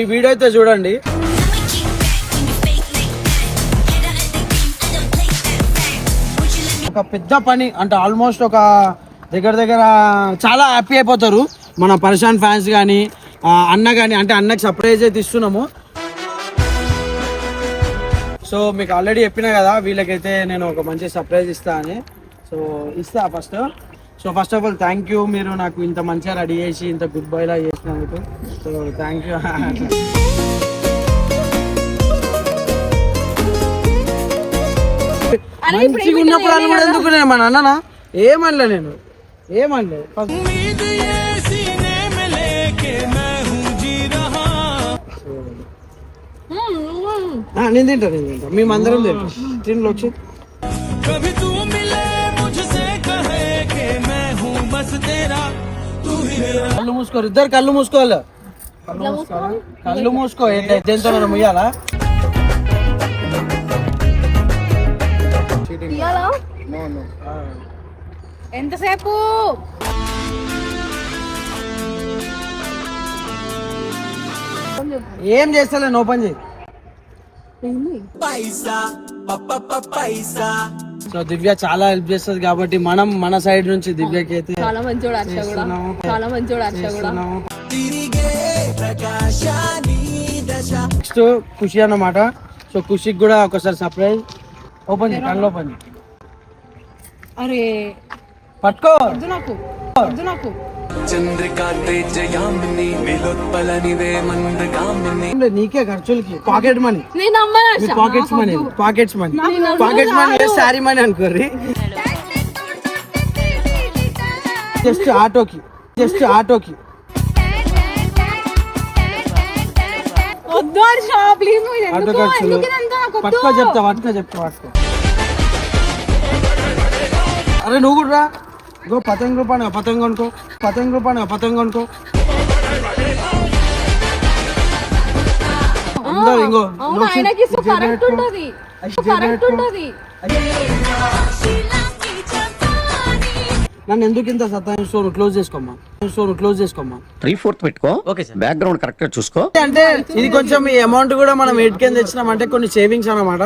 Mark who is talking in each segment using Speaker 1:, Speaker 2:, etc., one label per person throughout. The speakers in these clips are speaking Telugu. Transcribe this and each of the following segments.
Speaker 1: ఈ వీడియో అయితే చూడండి. ఒక పెద్ద పని అంటే ఆల్మోస్ట్ ఒక దగ్గర దగ్గర చాలా హ్యాపీ అయిపోతారు. మన పరేషాన్ ఫ్యాన్స్ కానీ అన్న కానీ అంటే అన్నకి సర్ప్రైజ్ అయితే ఇస్తున్నాము. సో మీకు ఆల్రెడీ చెప్పినా కదా వీళ్ళకైతే నేను ఒక మంచి సర్ప్రైజ్ ఇస్తా అని. సో ఇస్తా first so first of all thank you మీరు నాకు ఇంత మంచిగా రెడీ చేసి ఇంత గుడ్ బాయ్ లా చేసినందుకు. సో థ్యాంక్ యూ మంచిగా ఉన్నప్పుడు కూడా ఎందుకు నేను మన అన్ననా ఏమనలే నేను. ఏమనలే నేను తింటా నేను తింటా. మేమందరం తింటాం. తిండి వచ్చి కళ్ళు మూసుకోరు ఇద్దరు కళ్ళు మూసుకోవాలి. కళ్ళు మూసుకో ఏంటి దేంతో మనం
Speaker 2: ఇయ్యాలా ఎంతసేపు?
Speaker 1: ఏం చేస్తలే ఓపెన్ చేయి.
Speaker 3: పైసా పైసా.
Speaker 1: సో దివ్య చాలా హెల్ప్ చేస్తుంది కాబట్టి మనం మన సైడ్ నుంచి దివ్యకి అయితే
Speaker 2: చాలా మంచోడు హర్ష కూడా.
Speaker 1: చేస్తున్నాము.
Speaker 2: చాలా మంచోడు హర్ష కూడా.
Speaker 1: చేస్తున్నాము.
Speaker 3: తిరిగే ప్రకాశాని దశ.
Speaker 1: నెక్స్ట్ ఖుషి అన్నమాట. సో ఖుషికి కూడా ఒకసారి సర్ప్రైజ్ ఓపెన్ చేయి కళ్ళు ఓపెన్
Speaker 2: అరే.
Speaker 1: పట్టుకో.
Speaker 2: నాకు. నాకు.
Speaker 1: నీకే ఖర్చులకి. Pocket money pockets money pockets money
Speaker 2: నాకు
Speaker 1: పాకెట్స్ మనీ శారీ మనీ అనుకోర్రి. జస్ట్ ఆటోకి జస్ట్ ఆటోకి ఆటో ఖర్చులు. పట్టుకో చెప్తా పట్టుకో చెప్తా పట్టుకో అరే నువ్వు కూడా రా. గో పతంగ రూపాయన పతంగ కొనుక్కో పతంగ రూపాయన పతంగ కొనుక్కో అందరూ ఇంకో నన్ను ఎందుకు ఇంత సతాయిస్తావు క్లోజ్ చేసుకోమ్మా? స్టోర్ క్లోజ్ చేసుకోమ్మా?
Speaker 4: త్రీ ఫోర్త్ పెట్టుకో. బ్యాక్గ్రౌండ్ కరెక్ట్గా చూసుకో.
Speaker 1: అంటే ఇది కొంచెం ఈ అమౌంట్ కూడా మనం ఎయిట్కేం తెచ్చినాం అంటే కొన్ని సేవింగ్స్ అనమాట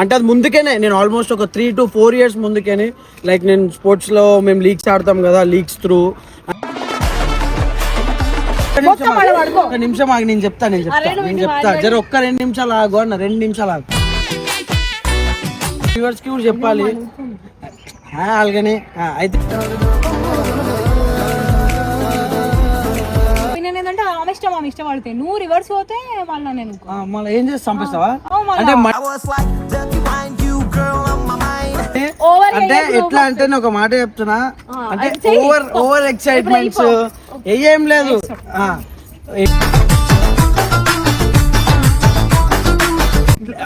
Speaker 1: అంటే అది ముందుకేనే నేను ఆల్మోస్ట్ ఒక త్రీ టు ఫోర్ ఇయర్స్ ముందుకేనే లైక్ నేను స్పోర్ట్స్లో మేము లీగ్స్ ఆడతాం కదా లీగ్స్ త్రూ ఒక నిమిషం ఆగి నేను చెప్తా నేను చెప్తా నేను చెప్తా. జర ఒక్క రెండు నిమిషాలు ఆగు అన్న రెండు నిమిషాలు ఆగు. వ్యూవర్స్కి కూడా చెప్పాలి. అలాగనే ఆ, అయితే
Speaker 2: నేను ఏంటంటే ఆమె ఇష్టం ఆమె ఇష్టం పడితే నువ్వు రివర్స్ పోతే మళ్ళీ నేను
Speaker 1: ఆ, మళ్ళీ ఏం చేసి చంపేస్తావా. అంటే అంటే ఎట్లా అంటే నేను ఒక మాట చెప్తున్నా. అంటే. ఓవర్ ఓవర్ ఎక్సైట్మెంట్స్ ఏం లేదు.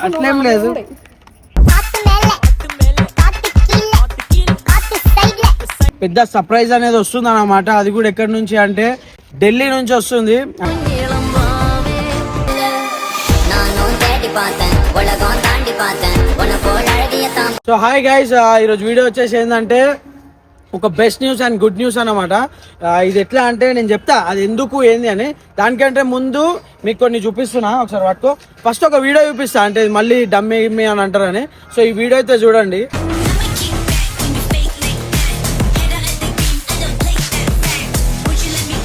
Speaker 1: అట్లేం లేదు. పెద్ద సర్ప్రైజ్ అనేది వస్తుంది అన్నమాట అది కూడా ఎక్కడి నుంచి అంటే ఢిల్లీ నుంచి వస్తుంది. సో హాయ్ గైస్ ఈరోజు వీడియో వచ్చేసి ఏంటంటే ఒక best news and good news అనమాట ఇది ఎట్లా అంటే నేను చెప్తా అది ఎందుకు ఏంది అని. దానికంటే ముందు మీకు కొన్ని చూపిస్తున్నా ఒకసారి పట్టుకో. ఫస్ట్ ఒక వీడియో చూపిస్తా అంటే మళ్ళీ డమ్మి అని అంటారని. సో ఈ వీడియో అయితే చూడండి.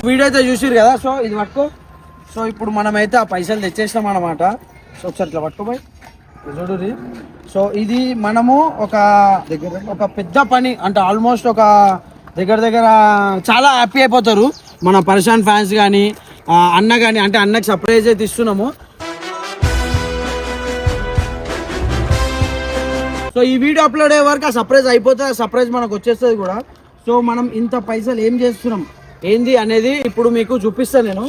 Speaker 1: వీడియో అయితే చూసిరు కదా సో ఇది పట్టుకో. సో ఇప్పుడు మనమైతే ఆ పైసలు తెచ్చేస్తాం అనమాట సో ఒకసారి ఇట్లా పట్టుకోపోయి చూడుది సో ఇది మనము ఒక దగ్గర ఒక పెద్ద పని అంటే ఆల్మోస్ట్ ఒక దగ్గర దగ్గర చాలా హ్యాపీ అయిపోతారు. మన పరిశాన్ ఫ్యాన్స్ కానీ అన్న కానీ అంటే అన్నకి సర్ప్రైజ్ అయితే ఇస్తున్నాము. సో ఈ వీడియో అప్లోడ్ అయ్యే వరకు ఆ సర్ప్రైజ్ అయిపోతే ఆ సర్ప్రైజ్ మనకు వచ్చేస్తుంది కూడా. సో మనం ఇంత పైసలు ఏం చేస్తున్నాం? ఏంది అనేది ఇప్పుడు మీకు చూపిస్తాను నేను.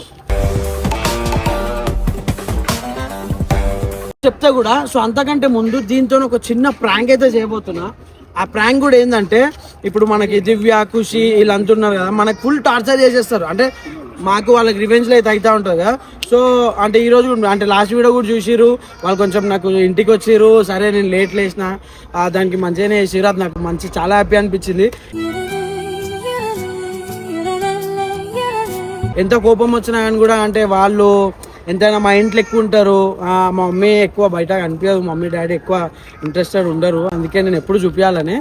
Speaker 1: చెప్తా కూడా సో అంతకంటే ముందు దీంతో ఒక చిన్న ప్రాంక్ అయితే చేయబోతున్నా. ఆ ప్రాంక్ కూడా ఏంటంటే ఇప్పుడు మనకి దివ్య ఖుషి వీళ్ళు అంటున్నారు కదా మనకి ఫుల్ టార్చర్ చేసేస్తారు. అంటే మాకు వాళ్ళకి రివెంజ్లో అయితే అవుతూ ఉంటుంది కదా. సో అంటే ఈరోజు అంటే లాస్ట్ వీడియో కూడా చూసిరు వాళ్ళు కొంచెం నాకు ఇంటికి వచ్చిర్రు. సరే నేను లేట్ వేసిన దానికి మంచిగానే వేసిరు అది నాకు మంచి చాలా హ్యాపీ అనిపించింది. ఎంత కోపం వచ్చినా కానీ కూడా అంటే వాళ్ళు ఎంతైనా మా ఇంట్లో ఎక్కువ ఉంటారు. మా మమ్మీ ఎక్కువ బయట కనిపించదు. మమ్మీ డాడీ ఎక్కువ ఇంట్రెస్టెడ్ ఉండరు. అందుకే నేను ఎప్పుడు చూపించాలని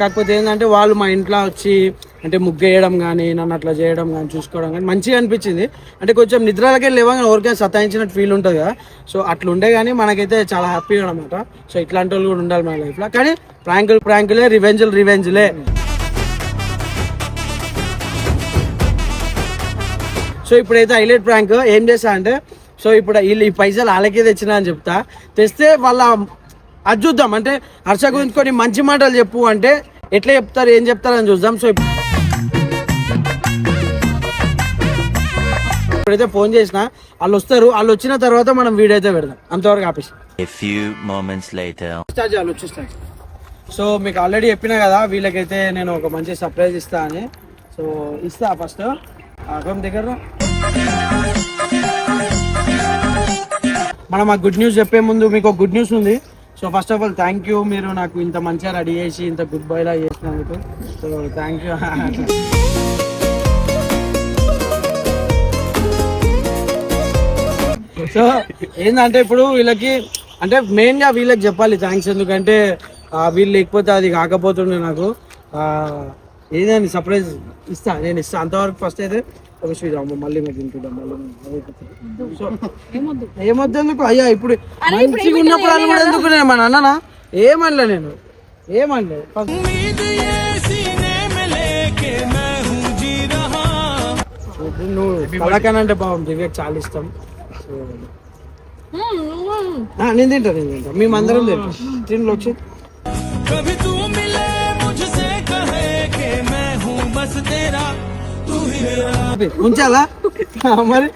Speaker 1: కాకపోతే ఏంటంటే వాళ్ళు మా ఇంట్లో వచ్చి అంటే ముగ్గు వేయడం కానీ నన్ను అట్లా చేయడం కానీ చూసుకోవడం కానీ మంచిగా అనిపించింది. అంటే కొంచెం నిద్రలకే లేవగానే ఎవరికైనా సతాయించినట్టు ఫీల్ ఉంటుంది కదా. సో అట్లా ఉండే కానీ మనకైతే చాలా హ్యాపీగా అనమాట సో ఇట్లాంటి వాళ్ళు కూడా ఉండాలి మన లైఫ్లో కానీ ప్రాంకులు ప్రాంకులే రివెంజులు రివెంజులే సో ఇప్పుడైతే హైలైట్ ప్రాంక్ ఏం చేస్తా అంటే సో ఇప్పుడు వీళ్ళు ఈ పైసలు వాళ్ళకే తెచ్చినా అని చెప్తా. తెస్తే వాళ్ళ అది చూద్దాం. అంటే హర్ష గురించి కొన్ని మంచి మాటలు చెప్పు అంటే ఎట్లా చెప్తారు ఏం చెప్తారు అని చూద్దాం. సో ఇప్- ఇప్పుడైతే ఫోన్ చేసిన వాళ్ళు వస్తారు. వాళ్ళు వచ్చిన తర్వాత మనం వీడియో అయితే పెడదాం. అంతవరకు ఆపేసి. సో మీకు ఆల్రెడీ చెప్పినా కదా వీళ్ళకైతే నేను ఒక మంచి సర్ప్రైజ్ ఇస్తా అని. సో ఇస్తా ఫస్ట్. ఆగం దగ్గర మనం ఆ గుడ్ న్యూస్ చెప్పే ముందు మీకు ఒక గుడ్ న్యూస్ ఉంది. So first of all thank you మీరు నాకు ఇంత మంచిగా రెడీ చేసి ఇంత గుడ్ బాయ్ లా చేసినందుకు. సో థ్యాంక్ యూ సో ఏంటంటే ఇప్పుడు వీళ్ళకి అంటే మెయిన్గా వీళ్ళకి చెప్పాలి థ్యాంక్స్ ఎందుకంటే వీళ్ళు లేకపోతే అది కాకపోతుండే నాకు. ఏదైనా సర్ప్రైజ్ ఇస్తా నేను ఇస్తా. అంతవరకు ఫస్ట్ అయితే ఒక శ్రీరాము మళ్ళీ మీరు తింటున్నాం మళ్ళీ ఏమొద్దు? ఎందుకు అయ్యా ఇప్పుడు మంచిగా ఉన్నప్పుడు కూడా ఎందుకు నేను మా నాన్న ఏమనలే నేను. ఏమనలే. నువ్వు అంటే బాగుంది. వివేక్ చాలా ఇష్టం. నేను తింటా నేను తింటా. మేమందరం తింటాం. తిండి వచ్చి
Speaker 3: मेरा
Speaker 1: ఉంచాలా? ఆ, మరి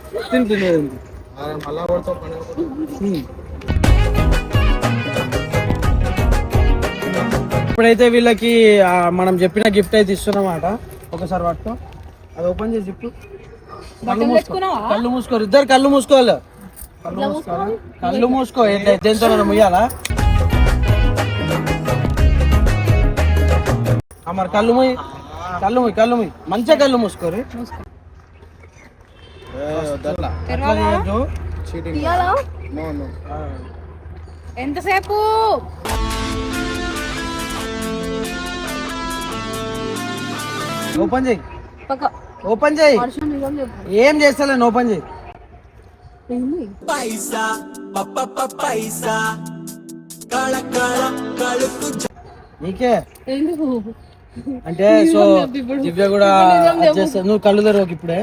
Speaker 1: ఇప్పుడైతే వీళ్ళకి ఆ, మనం చెప్పిన గిఫ్ట్ అయితే ఇస్తున్నమాట. ఒకసారి పట్టుకో అది ఓపెన్ చేసి చెప్పు. కళ్ళు మూసుకో? కళ్ళు మూసుకోరు. ఇద్దరు కళ్ళు మూసుకోవాలి. కళ్ళు మూసుకో. ఏంటి? దేంతో ముయ్యాలా? ఆ, మరి కళ్ళు మూయి. కళ్ళు మూయి కళ్ళు మూయి. మంచిగా కళ్ళు మూసుకోరు.
Speaker 2: తీయాలా? ఎంతసేపు?
Speaker 1: ఓపెన్ చేయి.
Speaker 2: పక్క.
Speaker 1: ఓపెన్ చేయి. ఏం చేస్తలేను ఓపెన్ చేయి.
Speaker 2: ఏంది?
Speaker 1: నీకే.
Speaker 2: ఎందుకు
Speaker 1: అంటే సో దివ్య కూడా చేస్తుంది నువ్వు కళ్ళు తెరవకు ఇప్పుడే.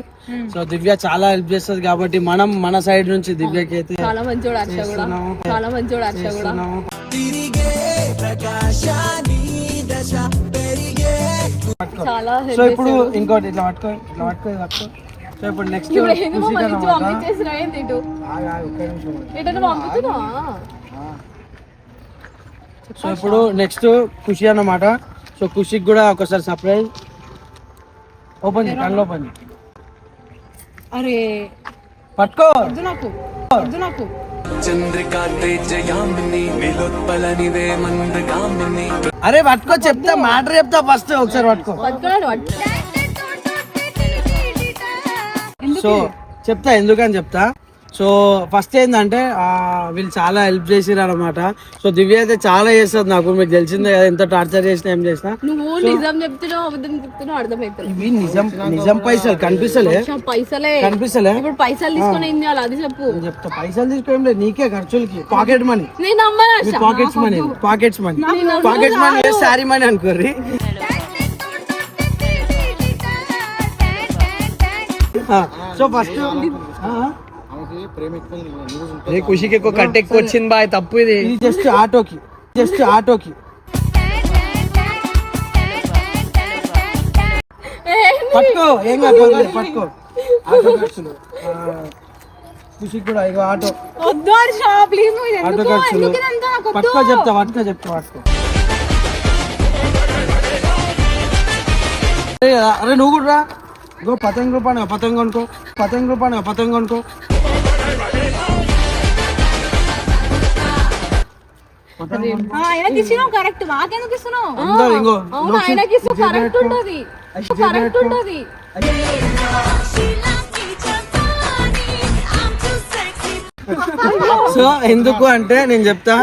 Speaker 1: సో దివ్య చాలా హెల్ప్ చేస్తుంది కాబట్టి మనం మన సైడ్ నుంచి దివ్యకి అయితే
Speaker 2: చాలా మంచోడు హర్ష కూడా. చాలా మంచోడు హర్ష కూడా.
Speaker 1: సో ఇప్పుడు. ఇంకోటి ఇట్లా పట్టుకో ఇట్లా పట్టుకో పట్టుకో. సో ఇప్పుడు నెక్స్ట్ సో ఇప్పుడు నెక్స్ట్ ఖుషి అన్నమాట సో ఖుషికి కూడా ఒకసారి సర్ప్రైజ్ ఓపెన్ కళ్ళు ఓపెన్
Speaker 2: అరే
Speaker 1: పట్టుకో
Speaker 2: వద్దు నాకు
Speaker 1: అరే పట్టుకో చెప్తా మ్యాటర్ చెప్తా ఫస్ట్ ఒకసారి పట్టుకో సో చెప్తా ఎందుకని చెప్తా సో ఫస్ట్ ఏంటంటే ఆ, వీళ్ళు చాలా హెల్ప్ చేసిరు అనమాట సో దివ్య అయితే చాలా చేస్తుంది నాకు మీకు తెలిసిందే కదా ఎంత టార్చర్ చేసినా ఏం చేసినా.
Speaker 2: నువ్వు నిజం చెప్తున్నావు అబద్ధం చెప్తున్నావు అర్థమవుతుంది
Speaker 1: ఇవి నిజం నిజం పైసలు కనిపిస్తలే.
Speaker 2: పైసలే.
Speaker 1: కనిపిస్తలే.
Speaker 2: ఇప్పుడు పైసలు తీసుకొని ఏం చేయాలి? అది చెప్పు.
Speaker 1: నేను చెప్తా పైసలు తీసుకోవడం లేదు నీకే ఖర్చులకి. పాకెట్ మనీ
Speaker 2: నేను.
Speaker 1: Pockets money pockets money pocket money sari money అనుకోర్రి. So first
Speaker 5: ఖుషికి ఎక్కువ కట్ ఎక్కువ వచ్చింది బాయ్ తప్పు ఇది.
Speaker 1: ఇది జస్ట్ ఆటోకి జస్ట్ ఆటోకి? పట్టుకో ఏం కాదు పట్టుకో ఆటో ఖర్చులు. ఖుషికి కూడా ఇగో ఆటో.
Speaker 2: వద్దు హర్ష ప్లీజ్
Speaker 1: ఆటో ఖర్చులు. పట్టుకో చెప్తా పట్టుకో చెప్తా పట్టుకో. అరే, అరే నువ్వు కూడా రా. ఇగో పతంగ రూపాయలు పతంగ కొనుక్కో పతంగ రూపాయలు పతంగ కొనుక్కో.
Speaker 2: ఆయనకి ఇచ్చినావు కరెక్ట్ మాకెందుకు ఇస్తున్నావు?
Speaker 1: అందరూ ఇంగో,
Speaker 2: అవును
Speaker 1: లోషన్,
Speaker 2: ఆయనకి ఇస్తూ
Speaker 1: ఇది
Speaker 2: కరెక్ట్
Speaker 1: పెట్టుకో.
Speaker 2: ఉంటది.
Speaker 1: అది
Speaker 2: కరెక్ట్
Speaker 1: పెట్టుకో.
Speaker 2: ఉంటది.
Speaker 1: సో ఎందుకు అంటే నేను చెప్తా.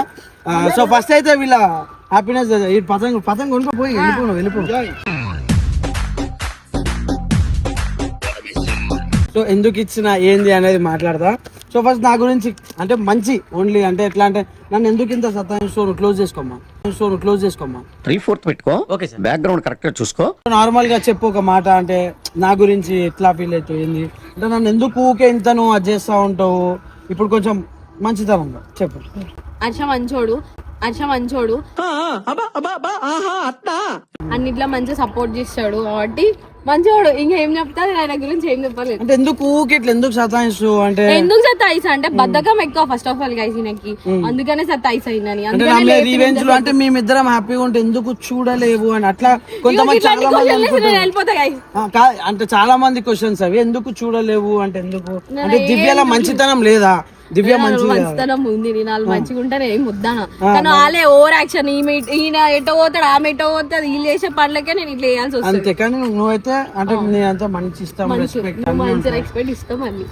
Speaker 1: సో ఫస్ట్ అయితే వీళ్ళ హ్యాపీనెస్ ఈ పతంగ పతంగ కొనుక్కోపోయి వెళ్ళిపో వెళ్ళిపో సో ఎందుకు ఇచ్చిన ఏంది అనేది మాట్లాడతా సో ఫస్ట్ నా గురించి అంటే మంచి ఓన్లీ అంటే ఎట్లా అంటే నన్ను ఎందుకు ఇంత సతాయిస్తూ క్లోజ్ చేసుకోమ్మా. సో క్లోజ్ చేసుకోమ్మా.
Speaker 4: త్రీ ఫోర్త్ పెట్టుకో. బ్యాక్గ్రౌండ్ కరెక్ట్గా చూసుకో.
Speaker 1: నార్మల్గా చెప్పు ఒక మాట అంటే నా గురించి ఎట్లా ఫీల్ అవుతావు ఏంది? అంటే నన్ను ఎందుకు ఊకే ఇంత నువ్వు అది చేస్తా ఉంటావు? ఇప్పుడు కొంచెం మంచితనంగా చెప్పు.
Speaker 2: హర్ష మంచోడు. హర్ష మంచోడు. అన్నిట్లో మంచిగా సపోర్ట్ చేస్తాడు కాబట్టి మంచోడు ఇంకేం చెప్తా నేను ఆయన గురించి ఏం చెప్పలేదు.
Speaker 1: అంటే ఎందుకు ఊకే ఇట్లా ఎందుకు సతాయిస్తూ అంటే
Speaker 2: ఎందుకు సత్తాయిస్ అంటే బద్ధకం ఎక్కువ ఫస్ట్ ఆఫ్ ఆల్ గైస్ ఈయనకి. అందుకనే సత్తాయిస్ అయిందని
Speaker 1: అంటే నా మీద రివెంజ్లో అంటే మేమిద్దరం హ్యాపీగా ఉంటే ఎందుకు చూడలేవు అని. అట్లా కొంతమంది చాలా మంది అనుకుంటారు
Speaker 2: వెళ్ళిపోతా గైస్
Speaker 1: అంటే చాలా మంది క్వశ్చన్స్ అవి. ఎందుకు చూడలేవు అంటే ఎందుకు? అంటే దివ్యలో మంచితనం లేదా? దివ్య మంచి
Speaker 2: మంచితనం ఉంది నేను వాళ్ళు మంచిగా ఉంటే ఏం వద్దానా కానీ వాళ్ళే ఓవర్ యాక్షన్ ఈమె ఈయన ఎటో పోతాడు ఆమె ఎటో పోతుంది వీళ్ళు చేసే పనులకే నేను ఇట్లా వేయాల్సి వస్తుంది.
Speaker 1: అంతే కానీ నువ్వైతే అంటే నేనంతా మంచి ఇష్టం రెస్పెక్ట్
Speaker 2: నువ్వు మంచి రెస్పెక్ట్ ఇస్తాం మళ్ళీ.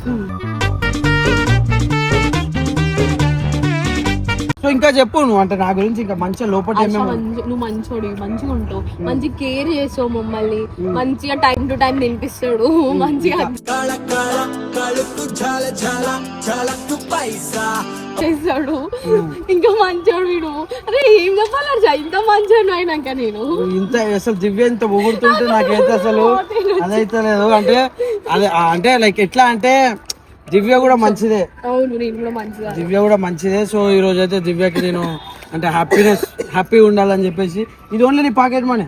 Speaker 1: సో ఇంకా చెప్పు నువ్వు అంటే నా గురించి ఇంకా మంచిగా లోపల
Speaker 2: మంచి నువ్వు మంచోడు మంచిగా ఉంటావు. మంచి కేర్ చేస్తావు మమ్మల్ని. మంచిగా టైం టు టైం తినిపిస్తాడు. మంచిగా చేస్తాడు ఇంకా మంచోడు వీడు. అరే ఏం చెప్పాలి ఇంత మంచోడు అయినాక నేను.
Speaker 1: ఇంత అసలు దివ్య ఇంత పొగుడుతుంటే నాకైతే అసలు అదైతే లేదు. అంటే అదే ఆ, అంటే లైక్ ఎట్లా అంటే దివ్య కూడా మంచిదే.
Speaker 2: అవును నేను కూడా మంచిగా
Speaker 1: దివ్య కూడా మంచిదే. సో ఈ రోజు అయితే దివ్యకి నేను అంటే హ్యాపీనెస్ హ్యాపీ ఉండాలని చెప్పేసి ఇది ఓన్లీ నీ పాకెట్ మనీ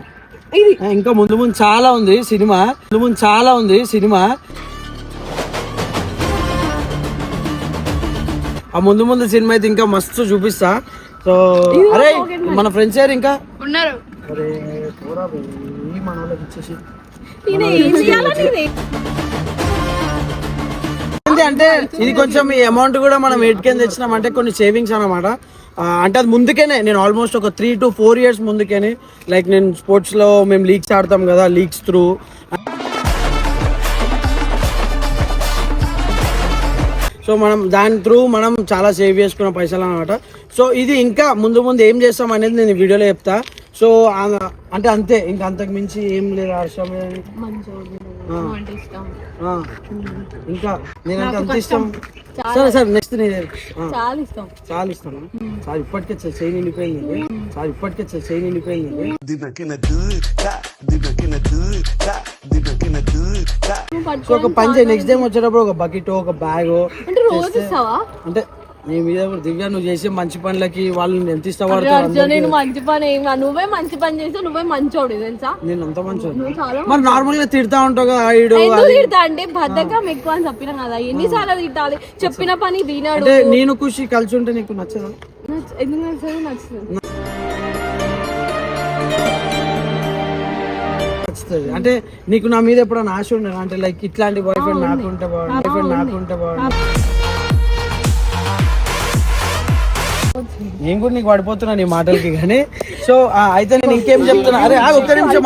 Speaker 1: ఇంకా ముందు ముందు చాలా ఉంది సినిమా. ముందు ముందు చాలా ఉంది సినిమా. ఆ ముందు ముందు సినిమా అయితే ఇంకా మస్తు చూపిస్తా. సో అరే మన ఫ్రెండ్స్ ఎవరు ఇంకా?
Speaker 2: ఉన్నారు.
Speaker 1: అరే పోరా మన వాళ్ళకి ఇచ్చేసి. ఏంటి అంటే ఇది కొంచెం ఈ అమౌంట్ కూడా మనం ఎటుకేం తెచ్చినాం అంటే కొన్ని సేవింగ్స్ అనమాట అంటే అది ముందుకేనే నేను ఆల్మోస్ట్ ఒక త్రీ టు ఫోర్ ఇయర్స్ ముందుకేనే లైక్ నేను స్పోర్ట్స్లో మేము లీగ్స్ ఆడతాం కదా లీగ్స్ త్రూ సో మనం దాని త్రూ మనం చాలా సేవ్ చేసుకున్న పైసలు అనమాట సో ఇది ఇంకా ముందు ముందు ఏం చేస్తాం అనేది నేను వీడియోలో చెప్తా. సో అంటే అంతే ఇంకా అంతకు మించి ఏం లేదు హర్షం.
Speaker 2: ఇష్టం.
Speaker 1: ఇంకా నేనంటే అంత ఇష్టం? సరే సరే నెక్స్ట్ నేను
Speaker 2: చాలా ఇష్టం.
Speaker 1: చాలా ఇస్తాను చాలా ఇప్పటికే చే- చేయి నిండిపోయింది చాలా ఇప్పటికే చేయి నిండిపోయింది ఒక పని చేయి. నెక్స్ట్ టైం వచ్చేటప్పుడు ఒక బకెట్ ఒక బ్యాగ్
Speaker 2: అంటే రోజు ఇస్తావా?
Speaker 1: అంటే నీ మీద దివ్య నువ్వు చేసే మంచి పనులకి వాళ్ళు ఎంత
Speaker 2: అర్జున్, నేను మంచి పని ఏం నువ్వే మంచి పని చేస్తావు నువ్వే మంచోడు తెలుసా?
Speaker 1: నేను అంత మంచి
Speaker 2: నువ్వు చాలా
Speaker 1: మరి నార్మల్గా తిడతా ఉంటావు కదా ఐడు
Speaker 2: ఎందుకు తిడతా అంటే బద్ధకం ఎక్కువ అని చెప్పిన కదా. ఎన్నిసార్లు తిట్టాలి? చెప్పిన పని వినడు.
Speaker 1: అంటే నేను ఖుషి కలిసి ఉంటే నీకు నచ్చదా?
Speaker 2: నచ్చ- ఎందుకు నచ్చదు? నచ్చుతుంది.
Speaker 1: నచ్చుతుంది. అంటే నీకు నా మీద ఎప్పుడైనా ఆశ ఉండదు? అంటే లైక్ ఇట్లాంటి బాయ్ ఫ్రెండ్ నాకు ఉంటే బాగుంది బాయ్ ఫ్రెండ్ నాకు ఉంటే నేను కూడా నీకు పడిపోతున్నా నీ మాటలకి కానీ. సో అయితే నేను ఇంకేం చెప్తున్నా? అరే ఒక్క నిమిషం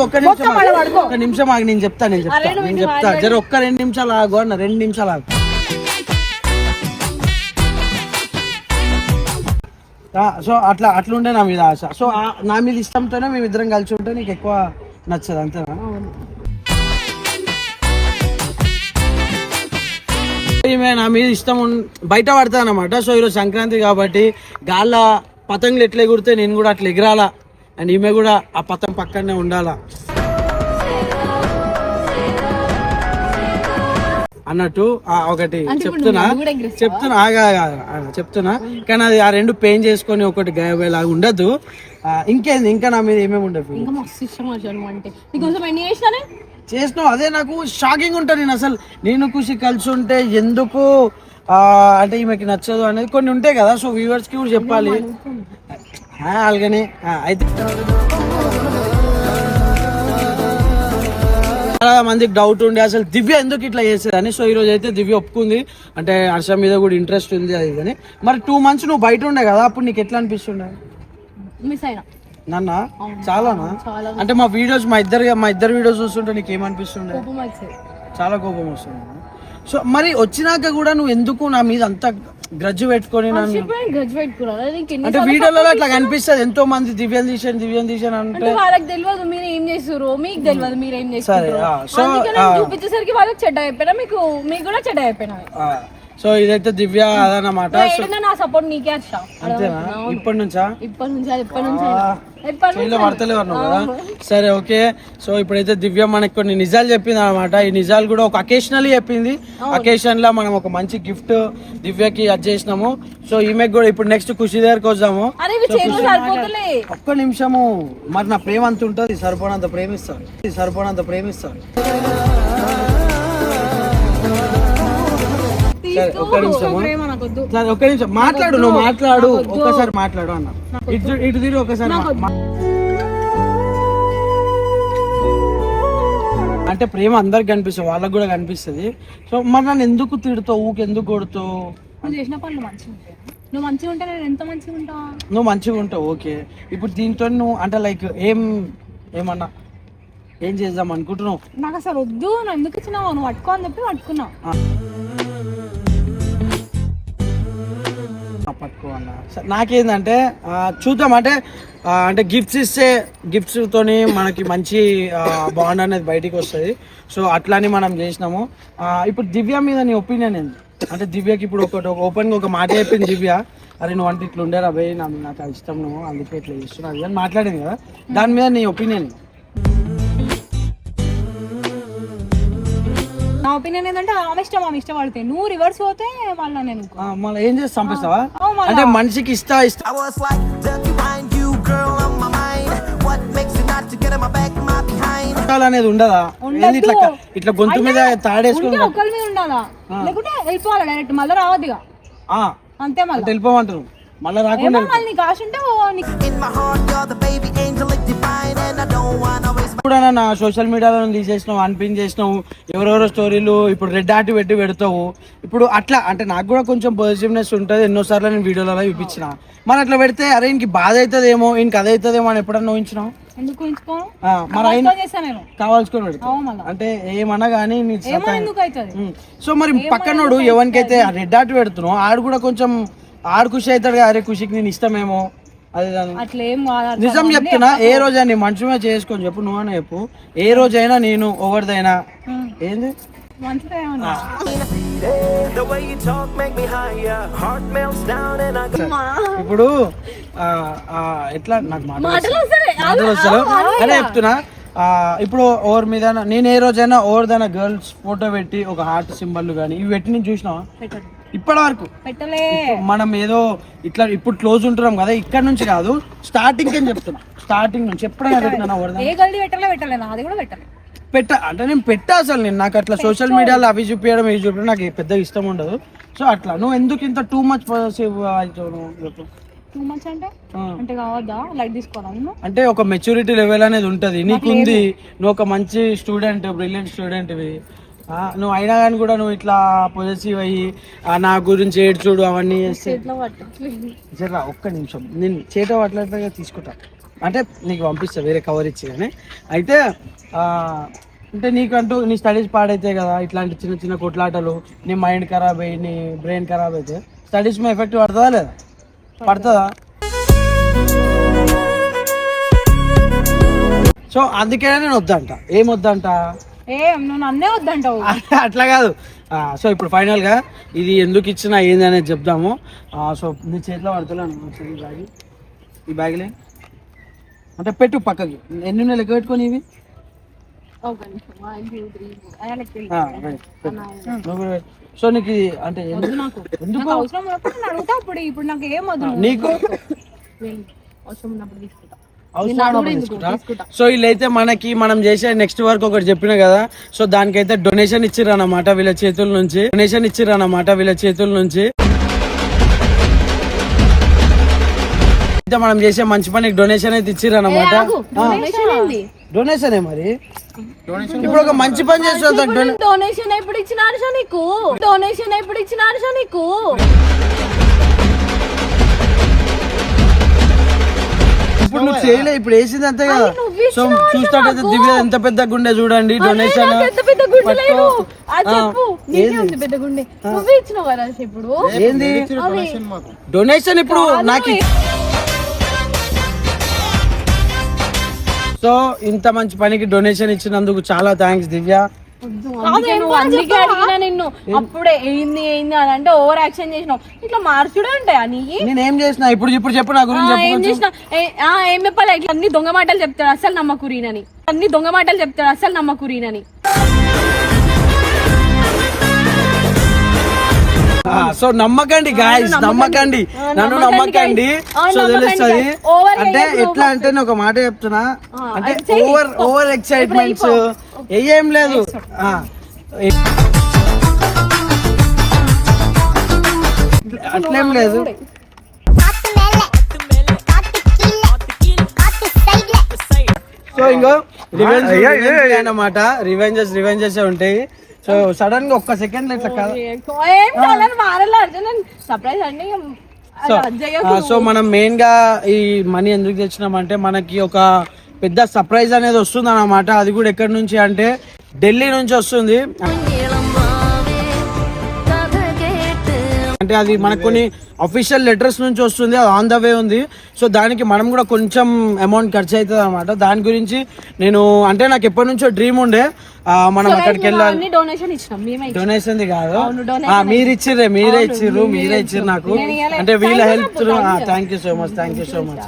Speaker 1: ఒక్క నిమిషం ఆగు. ఒక్క నిమిషం ఆగి నేను చెప్తా నేను చెప్తా నేను చెప్తా. జర ఒక్క రెండు నిమిషాలు ఆగు అన్న రెండు నిమిషాలు ఆగు. ఆ, సో అట్లా అట్లుండే నా మీద ఆశ. సో నా మీద ఇష్టంతోనే మేము ఇద్దరం కలిసి ఉంటే నీకు ఎక్కువ నచ్చదు అంతేనా? ఈమె నా మీద ఇష్టం ఉన్- బయట పడతా అనమాట సో ఈరోజు సంక్రాంతి కాబట్టి గాళ్ళ పతంగులు ఎట్లా ఎగురితే నేను కూడా అట్లా ఎగరాలా. అండ్ ఈమె కూడా ఆ పతం పక్కనే ఉండాలా. అన్నట్టు ఒకటి చెప్తున్నా. చెప్తున్నా ఆగా చెప్తున్నా. కానీ అది ఆ రెండు పెయిన్ చేసుకొని ఒకటి గాయపోయేలాగా ఉండదు. ఇంకేంది? ఇంకా నా మీద ఏమేమి ఉండదు చేసినావు? అదే నాకు షాకింగ్ ఉంటుంది నేను అసలు. నేను ఖుషి కలిసి ఉంటే ఎందుకు అంటే ఈమెకి నచ్చదు అనేది కొన్ని ఉంటాయి కదా. సో వ్యూవర్స్కి కూడా చెప్పాలి. అలాగనే అయితే చాలా మందికి డౌట్ ఉండే. అసలు దివ్య ఎందుకు ఇట్లా చేసేదని? సో ఈ రోజు అయితే దివ్య ఒప్పుకుంది. అంటే హర్ష మీద కూడా ఇంట్రెస్ట్ ఉంది అది అని. మరి టూ మంత్స్ నువ్వు బయట ఉండే కదా అప్పుడు నీకు ఎట్లా అనిపిస్తుండే?
Speaker 2: మిస్ అయినా.
Speaker 1: నన్న? చాలానా? అంటే మా వీడియోస్ మా ఇద్దరు మా ఇద్దరు వీడియోస్ చూస్తుంటే నీకు ఏమనిపిస్తుండే. చాలా కోపం వస్తుంది సో మరి వచ్చినాక కూడా నువ్వు ఎందుకు నా మీద అంత గ్రజ్జు పెట్టుకొని నన్ను
Speaker 2: నీకు ఎన్ని
Speaker 1: అంటే వీడియోలలో అట్లా కనిపిస్తుంది. ఎంతో మంది దివ్యం తీసాను దివ్యం తీసాను అంటే
Speaker 2: వాళ్ళకి తెలియదు మీరు ఏం చేస్తారు మీకు తెలియదు మీరు ఏం చేస్తారు చూపించేసరికి వాళ్ళకి చెడ్డ అయిపోయినా మీకు మీకు కూడా చెడ్డ అయిపోయినా
Speaker 1: సో ఇదైతే దివ్య
Speaker 2: నా సపోర్ట్ నీకే వచ్చా
Speaker 1: అంతేనా? ఇప్పటి నుంచా?
Speaker 2: ఇప్పటి నుంచి నుంచి?
Speaker 1: పడతలేవు అన్నావు కదా. సరే ఓకే. సో ఇప్పుడైతే దివ్య మనకి కొన్ని నిజాలు చెప్పింది అనమాట ఈ నిజాలు కూడా ఒక అకేషనల్లీ చెప్పింది. అకేషన్లో మనం ఒక మంచి గిఫ్ట్ దివ్యకి అది చేసినాము. సో ఈమెకి కూడా ఇప్పుడు నెక్స్ట్ ఖుషి దగ్గరకు వద్దాము. ఒక్క నిమిషము. మరి నా ప్రేమ అంత ఉంటుంది సరిపోనంత ప్రేమిస్తాను. సరిపోనంత ప్రేమిస్తాను. ఒక్క సరే ఒక్క నిమిషం. మాట్లాడు నువ్వు మాట్లాడు. ఒక్కసారి మాట్లాడు అన్న. ఇటు ఇటు తిరిగి ఒకసారి అంటే ప్రేమ అందరికి కనిపిస్తుంది వాళ్ళకి కూడా కనిపిస్తుంది. సో మరి నన్ను ఎందుకు తిడుతావు? ఊకి ఎందుకు కొడుతావు?
Speaker 2: నువ్వు చేసిన పనులు మంచిగా నువ్వు మంచిగా ఉంటే నేను ఎంత మంచిగా ఉంటా?
Speaker 1: నువ్వు మంచిగా ఉంటావు ఓకే. ఇప్పుడు దీంతో నువ్వు అంటే లైక్ ఏం ఏమన్నా? ఏం చేద్దాం అనుకుంటున్నావు?
Speaker 2: నాకు అసలు వద్దు. నువ్వు ఎందుకు ఇచ్చినావు? నువ్వు పట్టుకో అని చెప్పి పట్టుకున్నా.
Speaker 1: పట్టుకో అన్న నాకేందంటే చూద్దాం. అంటే అంటే గిఫ్ట్స్ ఇస్తే గిఫ్ట్స్ తోని మనకి మంచి బాండ్ అనేది బయటికి వస్తుంది. సో అట్లానే మనం చేసినాము. ఇప్పుడు దివ్య మీద నీ ఒపీనియన్ ఏంది? అంటే దివ్యకి ఇప్పుడు ఒకటి ఓపెన్గా ఒక మాట చెప్పింది దివ్య. అరే నువ్వు అంటే ఇట్లా ఉండేరా భయ్ నాకు అది ఇష్టం నువ్వు అందుకే ఇట్లా చేస్తున్నావు అని మాట్లాడింది కదా. దాని మీద నీ ఒపీనియన్
Speaker 2: నా ఒపీనియన్ ఏంటంటే ఆమె ఇష్టం ఆమె ఇష్టపడితే నువ్వు రివర్స్ పోతే మళ్ళీ నేను
Speaker 1: మళ్ళీ ఏం చేసి చంపిస్తావా. అంటే మనిషికి ఇస్తా ఇస్తా? అనేది ఉండదా? ఇట్లా ఇట్లా గొంతు మీద తాడేసుకుని
Speaker 2: ఉంటే ఒకరి మీద ఉండాలా? లేకుంటే వెళ్ళిపోవాలి డైరెక్ట్ మళ్ళీ రావద్దుగా.
Speaker 1: ఆ,
Speaker 2: అంతే మళ్ళీ.
Speaker 1: వెళ్ళిపోమంటారు. మళ్ళీ రాకుండా
Speaker 2: మళ్ళీ నీకు ఆశ ఉంటే
Speaker 1: ఇప్పుడు నా సోషల్ మీడియాలో తీసేసినావు అన్పిన్ చేసినావు ఎవరెవరో స్టోరీలు ఇప్పుడు రెడ్ ఆర్ట్ పెట్టి పెడతావు. ఇప్పుడు అట్లా అంటే నాకు కూడా కొంచెం పాజిటివ్నెస్ ఉంటుంది. ఎన్నోసార్లు నేను వీడియోలలో చూపించిన. మరి అట్లా పెడితే అరే ఇంక బాధ అవుతుందేమో ఇంక అది అవుతుందేమో అని ఎప్పుడన్నా ఊహించినావు? ఆ, మరి ఆయన కావాల్సుకొని అంటే ఏమన్నా కానీ. సో మరి పక్కనోడు ఎవరికైతే రెడ్ ఆర్ట్ పెడుతున్నావు ఆడు కూడా కొంచెం ఆడు ఖుషి అవుతాడు అరే ఖుషికి నేను ఇష్టమేమో. నిజం చెప్తున్నా ఏ రోజైనా నీ మీద చేసుకొని చెప్పు నువ్వనే చెప్పు. ఏ రోజైనా నేను ఎవరిదైనా. ఏంది. ఇప్పుడు ఎట్లా? నాకు మాటలు. అదే చెప్తున్నా ఆ, ఇప్పుడు ఓవర్ మీద నేను ఏ రోజైనా ఓవర్దైనా గర్ల్స్ ఫోటో పెట్టి ఒక హార్ట్ సింబల్ కానీ ఇవి పెట్టి నేను చూసినావా? ఇప్పటి వరకు మనం ఏదో ఇట్లా ఇప్పుడు క్లోజ్ ఉంటున్నాం కదా ఇక్కడ నుంచి కాదు స్టార్టింగ్ అని చెప్తున్నా. స్టార్టింగ్ నుంచి ఎప్పుడైనా
Speaker 2: పెట్టలే.
Speaker 1: పెట్ట అంటే నేను పెట్టా అసలు నేను. నాకు అట్లా సోషల్ మీడియాలో అవి చూపించడం ఇవి చూపించడం నాకు పెద్దగా ఇష్టం ఉండదు. సో అట్లా. నువ్వు ఎందుకు ఇంత టూ మచ్ అవుతావు
Speaker 2: టూ మచ్ అంటే. అంటే కావద్దా? లైట్ తీసుకోవాలా నేను
Speaker 1: అంటే ఒక మెచ్యూరిటీ లెవెల్ అనేది ఉంటుంది. నీకుంది. నువ్వు ఒక మంచి స్టూడెంట్ బ్రిలియంట్ స్టూడెంట్వి నువ్వు అయినా కానీ కూడా నువ్వు ఇట్లా పొజెసివ్ అయ్యి నా గురించి ఏడ్చుడు అవన్నీ చేస్తే. జరా ఒక్క నిమిషం. నేను చేట అట్లా తీసుకుంటా. అంటే నీకు పంపిస్తా వేరే కవర్ ఇచ్చి కానీ అయితే అంటే నీకంటూ నీ స్టడీస్ పాడైతే కదా ఇట్లాంటి చిన్న చిన్న కొట్లాటలు. నీ మైండ్ ఖరాబ్ అయ్యి నీ బ్రెయిన్ ఖరాబ్ అయితే స్టడీస్ మీద ఎఫెక్ట్ పడుతుందా లేదా? పడుతుందా? సో అందుకే నేను వద్దంట. ఏం వద్దంట?
Speaker 2: నన్నే వద్దంటావు.
Speaker 1: అట్లా కాదు. సో ఇప్పుడు ఫైనల్గా ఇది ఎందుకు ఇచ్చినా ఏంది అనేది చెప్దాము. సో నీ చేతిలో పడతలేను ఈ బ్యాగ్. ఈ బ్యాగ్లే. అంటే పెట్టు పక్కకి. ఎన్ని ఉన్నాయి లెక్క పెట్టుకొని ఇవి. సో నీకు అంటే ఎందుకు
Speaker 2: నాకు. అవసరం ఉన్నప్పుడు తీసుకుంటా?
Speaker 1: సో వీళ్ళైతే మనకి మనం చేసే నెక్స్ట్ వర్క్ ఒకటి చెప్పిన కదా? సో దానికైతే డొనేషన్ ఇచ్చిర్రు అన్నమాట వీళ్ళ చేతుల నుంచి. డొనేషన్ ఇచ్చిర్రు అన్నమాట వీళ్ళ చేతుల నుంచి. అయితే మనం చేసే మంచి పనికి డొనేషన్ అయితే ఇచ్చిర్రు అన్నమాట డొనేషన్ మరి? ఇప్పుడు ఒక మంచి పని చేస్తుంది
Speaker 2: డొనేషన్ ఎప్పుడు ఇచ్చినారు నీకు? డొనేషన్ ఎప్పుడు ఇచ్చినారు నీకు?
Speaker 1: ఇప్పుడు నువ్వు చేయలే ఇప్పుడు వేసింది అంతే కదా. సో చూసినట్టయితే
Speaker 2: నాకు.
Speaker 1: దివ్య ఎంత పెద్ద గుండె చూడండి డొనేషన్ ఏంది? డొనేషన్ ఇప్పుడు. నాకు. సో ఇంత మంచి పనికి డొనేషన్ ఇచ్చినందుకు చాలా థ్యాంక్స్ దివ్య.
Speaker 2: అందుకే అడిగినా నిన్ను. అప్పుడే ఏంది ఏంది అని అంటే ఓవర్ యాక్షన్ చేసినావు. ఇట్లా మార్చుడే ఉంటాయా నీ?
Speaker 1: నేను ఏం చేసిన? ఇప్పుడు ఇప్పుడు చెప్పు నా గురించి చెప్పు
Speaker 2: ఏం. చేసిన? ఏం చెప్పాలి? ఇట్లా అన్ని దొంగ మాటలు చెప్తాడు అసలు నమ్మకురీనని అన్ని దొంగ మాటలు చెప్తాడు అసలు నమ్మకురీనని
Speaker 1: సో నమ్మకండి గాయస్ నమ్మకండి. నన్ను
Speaker 2: నమ్మకండి
Speaker 1: సో తెలుస్తుంది. అంటే ఎట్లా అంటే నేను ఒక మాట చెప్తున్నా. అంటే. ఓవర్ ఓవర్ ఎక్సైట్మెంట్స్ ఏం లేదు. అట్లేం లేదు. సో ఇంకో రివెంజ్ అన్నమాట. రివెంజెస్ రివెంజెస్ ఉంటాయి. సో సడన్గా ఒక్క సెకండ్ ఇట్లా కాదు.
Speaker 2: సర్ప్రైజ్ అండి.
Speaker 1: సో సో మనం మెయిన్గా ఈ మనీ ఎందుకు తెచ్చినామంటే మనకి ఒక పెద్ద సర్ప్రైజ్ అనేది వస్తుంది అన్నమాట అది కూడా ఎక్కడి నుంచి అంటే ఢిల్లీ నుంచి వస్తుంది. అంటే అది మనకు కొన్ని అఫీషియల్ లెటర్స్ నుంచి వస్తుంది అది ఆన్ ద వే ఉంది. సో దానికి మనం కూడా కొంచెం అమౌంట్ ఖర్చు అవుతుంది అనమాట దాని గురించి నేను అంటే నాకు ఎప్పటి నుంచో డ్రీమ్ ఉండే ఆ, మనం అక్కడికి వెళ్ళాలి.
Speaker 2: అన్ని డొనేషన్
Speaker 1: కాదు. మీరు ఇచ్చిర్రే మీరే ఇచ్చిర్రు మీరే ఇచ్చిర్రు నాకు. అంటే వీళ్ళ help thank you so much thank you so much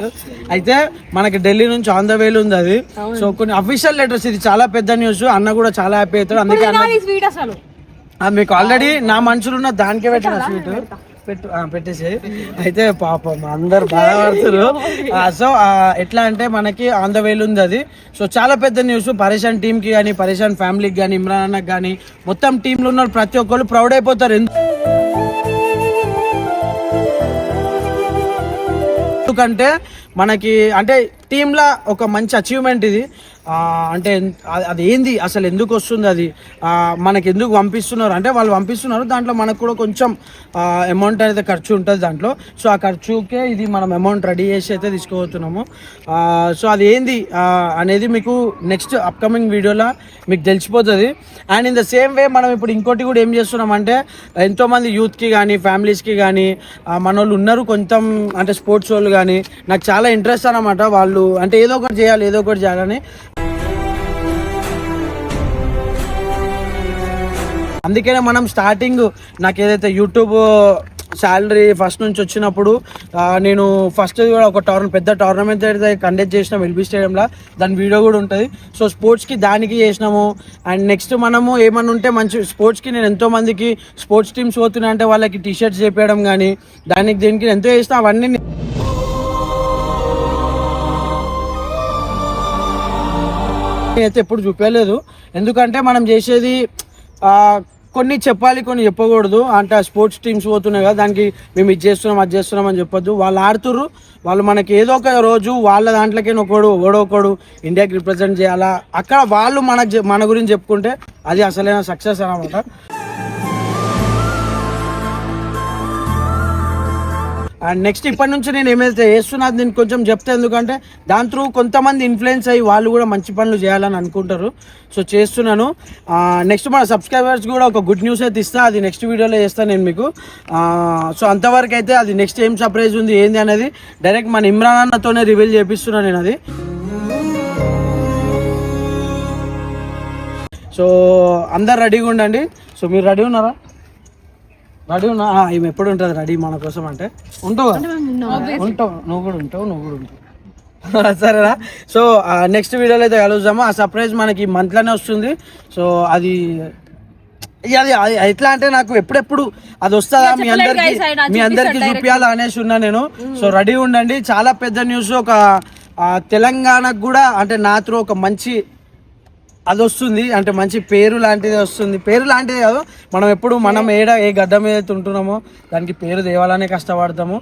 Speaker 1: అయితే మనకి ఢిల్లీ నుంచి ఆన్ ద వేలు ఉంది అది. సో కొన్ని అఫీషియల్ లెటర్స్ ఇది చాలా పెద్ద న్యూస్ అన్న కూడా చాలా హ్యాపీ అవుతాడు. అందుకే మీకు ఆల్రెడీ నా మనుషులు ఉన్న దానికే పెట్టిన స్వీట్. పెట్టు. పెట్టేసి. అయితే పాపం అందరు బాధపడుతున్నారు. సో ఎట్లా అంటే మనకి ఆన్ ద వేలు ఉంది అది. సో చాలా పెద్ద న్యూస్ పరేషాన్ టీమ్కి కానీ పరేషాన్ ఫ్యామిలీకి కానీ ఇమ్రాన్ అన్నకి కానీ మొత్తం టీంలో ఉన్న ప్రతి ఒక్కరు ప్రౌడ్ అయిపోతారు. ఎందు- ఎందుకంటే మనకి అంటే టీంలో ఒక మంచి అచీవ్మెంట్ ఇది. అంటే అది- ఏంది? అసలు ఎందుకు వస్తుంది అది? మనకి ఎందుకు పంపిస్తున్నారు? అంటే వాళ్ళు పంపిస్తున్నారు దాంట్లో మనకు కూడా కొంచెం అమౌంట్ అయితే ఖర్చు ఉంటుంది దాంట్లో. సో ఆ ఖర్చుకే ఇది మనం అమౌంట్ రెడీ చేసి అయితే తీసుకుపోతున్నాము సో అది ఏంది? అనేది మీకు నెక్స్ట్ అప్కమింగ్ వీడియోలో మీకు తెలిసిపోతుంది. And in the same way మనం ఇప్పుడు ఇంకోటి కూడా ఏం చేస్తున్నామంటే ఎంతోమంది యూత్కి కానీ ఫ్యామిలీస్కి కానీ మన వాళ్ళు ఉన్నారు కొంచెం అంటే స్పోర్ట్స్ వాళ్ళు కానీ నాకు చాలా ఇంట్రెస్ట్ అనమాట వాళ్ళు. అంటే ఏదో ఒకటి చేయాలి ఏదో ఒకటి చేయాలని. అందుకనే మనం స్టార్టింగ్ నాకు ఏదైతే యూట్యూబ్ శాలరీ ఫస్ట్ నుంచి వచ్చినప్పుడు నేను ఫస్ట్ కూడా ఒక టోర్న పెద్ద టోర్నమెంట్ అయితే కండక్ట్ చేసినాం ఎల్బీ స్టేడియంలో దాని వీడియో కూడా ఉంటుంది. సో స్పోర్ట్స్కి దానికి చేసినాము. అండ్ నెక్స్ట్ మనము ఏమన్నా ఉంటే మంచి స్పోర్ట్స్కి నేను ఎంతో మందికి స్పోర్ట్స్ టీమ్స్ పోతున్నా అంటే వాళ్ళకి టీ షర్ట్స్ చేపించడం కానీ దానికి దీనికి ఎంతో చేసిన అవన్నీ నేనైతే అయితే ఎప్పుడు చూపించలేదు ఎందుకంటే మనం చేసేది కొన్ని చెప్పాలి కొన్ని చెప్పకూడదు. అంటే స్పోర్ట్స్ టీమ్స్ పోతున్నాయి కదా దానికి మేము ఇది చేస్తున్నాం అది చేస్తున్నాం అని చెప్పొద్దు. వాళ్ళు ఆడుతుర్రు. వాళ్ళు మనకి ఏదో ఒక రోజు వాళ్ళ దాంట్లోకే ఒకడు ఒకడొకడు ఇండియాకి రిప్రజెంట్ చేయాలా? అక్కడ వాళ్ళు మనకు మన గురించి చెప్పుకుంటే అది అసలైన సక్సెస్ అనమాట. అండ్ నెక్స్ట్ ఇప్పటి నుంచి నేను ఏమైతే చేస్తున్నా నేను కొంచెం చెప్తే ఎందుకంటే దాని త్రూ కొంతమంది ఇన్ఫ్లుయెన్స్ అయ్యి వాళ్ళు కూడా మంచి పనులు చేయాలని అనుకుంటారు. సో చేస్తున్నాను. Uh, నెక్స్ట్ మన సబ్స్క్రైబర్స్ కూడా ఒక గుడ్ న్యూస్ అయితే ఇస్తా అది నెక్స్ట్ వీడియోలో చేస్తాను నేను మీకు. Uh, సో అంతవరకు అయితే అది నెక్స్ట్ ఏం సర్ప్రైజ్ ఉంది ఏంది అనేది డైరెక్ట్ మన ఇమ్రాన్ అన్నతోనే రివీల్ చేపిస్తున్నాను నేను అది. సో అందరు రెడీగా ఉండండి. సో మీరు రెడీ ఉన్నారా? రెడీ ఉన్నా ఈమె ఎప్పుడు ఉంటుంది రెడీ మన కోసం అంటే? ఉంటావు? ఉంటావు నువ్వు కూడా ఉంటావు నువ్వు కూడా ఉంటావు. సరేనా సో నెక్స్ట్ వీడియోలో అయితే కలుద్దాము. ఆ సర్ప్రైజ్ మనకి మంత్లోనే వస్తుంది. సో అది అది ఎట్లా అంటే నాకు ఎప్పుడెప్పుడు అది వస్తుందా మీ అందరికి మీ అందరికి చూపించాలా అనేసి ఉన్నా నేను. సో రెడీ ఉండండి. చాలా పెద్ద న్యూస్ ఒక తెలంగాణకు కూడా అంటే నా త్రూ ఒక మంచి అది వస్తుంది అంటే మంచి పేరు లాంటిది వస్తుంది. పేరు లాంటిది కాదు మనం ఎప్పుడు మనం ఏడ ఏ గడ్డ మీద అయితే ఉంటున్నామో దానికి పేరు దేవాలనే కష్టపడతాము.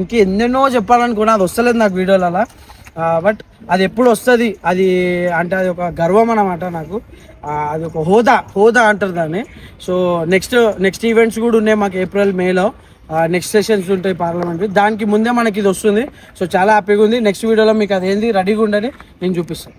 Speaker 1: ఇంకా ఎన్నెన్నో చెప్పాలనుకున్నా అది వస్తలేదు నాకు వీడియోలలో. బట్ అది ఎప్పుడు వస్తుంది అది అంటే అది ఒక గర్వం అనమాట నాకు. అది ఒక హోదా హోదా అంటారు దాన్ని. సో నెక్స్ట్ నెక్స్ట్ ఈవెంట్స్ కూడా ఉన్నాయి మాకు ఏప్రిల్ మేలో. నెక్స్ట్ సెషన్స్ ఉంటాయి పార్లమెంట్ దానికి ముందే మనకి ఇది వస్తుంది. సో చాలా హ్యాపీగా ఉంది. నెక్స్ట్ వీడియోలో మీకు అది ఏంది రెడీగా ఉండని నేను చూపిస్తాను.